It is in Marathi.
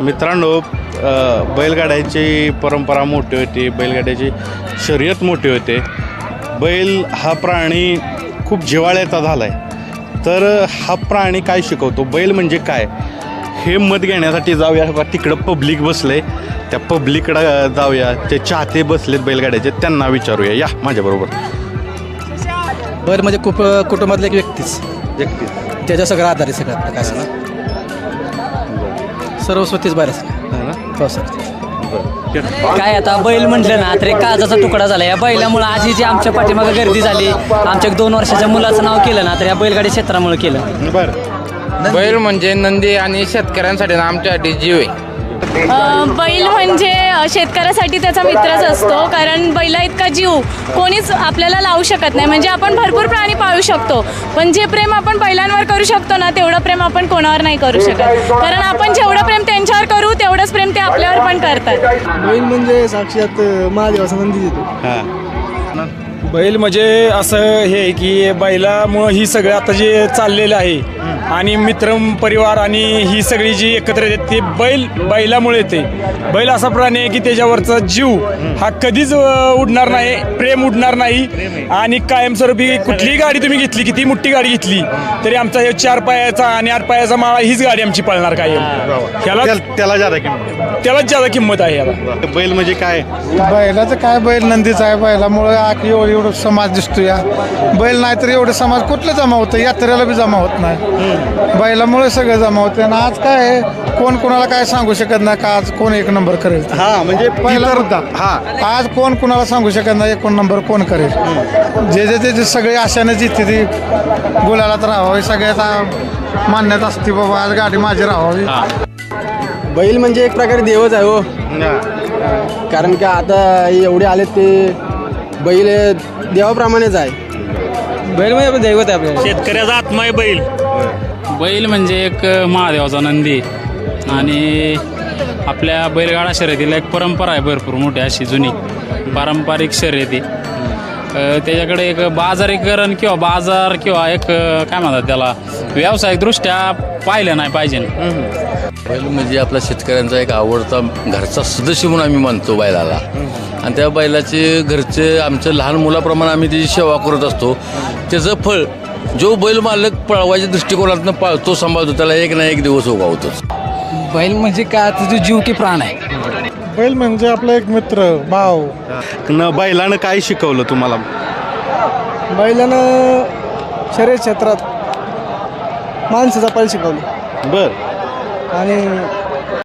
मित्रांनो बैलगाड्याची परंपरा मोठी होती बैलगाड्याची शर्यत मोठी होते. बैल हा प्राणी खूप जिव्हाळ्याचा झाला आहे तर हा प्राणी काय शिकवतो? बैल म्हणजे काय? हे मत घेण्यासाठी जाऊया बघा तिकडं पब्लिक बसले त्या पब्लिककडं जाऊया. ते चाहते बसलेत बैलगाड्याचे त्यांना विचारूया. या माझ्याबरोबर. बैल म्हणजे कुप कुटुंबातलं एक व्यक्तीच. व्यक्ती त्याच्या सगळं आधार आहे सगळं प्रकाश. सर्वस्वतीच बैल असतं हो सर. काय आता बैल म्हटलं ना तर एक काळजाचा तुकडा झाला. या बैलामुळे आज ही जी आमच्या पाठीमागे गर्दी झाली आमच्या दोन वर्षाच्या मुलाचं नाव केलं ना तर या बैलगाडी क्षेत्रामुळे केलं. बरं. बैल म्हणजे नंदी आणि शेतकऱ्यांसाठी ना आमच्यासाठी जीव आहे. अ, बैल म्हणजे अ, शेतकऱ्यासाठी त्याचा मित्रच असतो कारण बैला इतका जीव कोणीच आपल्याला लावू शकत नाही. म्हणजे आपण भरपूर प्राणी पाळू शकतो पण जे प्रेम आपण बैलांवर करू शकतो ना तेवढं प्रेम आपण कोणावर नाही करू शकत. कारण आपण जेवढं प्रेम त्यांच्यावर करू तेवढंच प्रेम ते आपल्यावर पण करतात. म्हणजे साक्षात महादेवाचा नंदी देतो. हां. बैल म्हणजे असं हे आहे की बैलामुळं ही सगळं आता जे चाललेलं आहे आणि मित्र परिवार आणि ही सगळी जी एकत्र येते ते बैल बैलामुळे येते. बैल असा प्राणी आहे की त्याच्यावरचा जीव हा कधीच अं, उडणार नाही प्रेम उडणार नाही. आणि कायमस्वरूपी कुठलीही गाडी तुम्ही घेतली किती मोठी गाडी घेतली तरी आमचा हे चार पायाचा आणि आठ पायाचा माळा हीच गाडी आमची पळणार कायम. ह्याला त्याला- त्याला जादा किंमत त्यालाच ज्यादा किंमत आहे याला बैल म्हणजे काय? बैलाचं काय बैल नंदीचा आहे बैलामुळे आख एवढं एवढं समाज दिसतो या. बैल नाही तर एवढं समाज कुठलं जमा होतं? यात्रेला बी जमा होत नाही. बैलामुळे सगळं जमा होतं आणि आज काय आहे, कोण कोणाला काय सांगू शकत नाही का आज कोण एक नंबर करेल? हा म्हणजे पहिला मुद्दा. हा. आज कोण कोणाला सांगू शकत नाही एक नंबर कोण करेल? जे जे ते जे सगळे आशाने जिथे ती गुलालात राहावी. सगळ्याचा मान्यता असते बाबा आज गाडी माझी राहावी. बैल म्हणजे एक प्रकारे देवच आहे हो. कारण की आता एवढे आले ते बैल देवाप्रमाणेच आहे. बैल म्हणजे दैवत आहे आपल्याला. शेतकऱ्याचा आत्मा आहे बैल. बैल म्हणजे एक महादेवाचा नंदी. आणि आपल्या बैलगाडा शर्यतीला एक परंपरा आहे भरपूर मोठी अशी जुनी. पारंपरिक शर्यती. अ, त्याच्याकडे एक बाजारीकरण किंवा बाजार किंवा एक अ, काय म्हणतात त्याला व्यावसायिकदृष्ट्या पाहिलं नाही पाहिजे. बैल म्हणजे आपला शेतकऱ्यांचा एक आवडता घरचा सदस्य म्हणून आम्ही मानतो बैलाला. आणि त्या बैलाचे घरचे आमचं लहान मुलाप्रमाणे आम्ही त्याची सेवा करत असतो. त्याचं फळ जो बैल मालक पळवायच्या दृष्टिकोनातून पाळतो सांभाळतो त्याला एक ना एक दिवस उगावतोच बैल म्हणजे काय? तुझं जीव की प्राण आहे. बैल म्हणजे आपला एक मित्र भाव न बैलानं काय शिकवलं तुम्हाला? बैलानं शरीर क्षेत्रात माणसं जपायला शिकवली. बर. आणि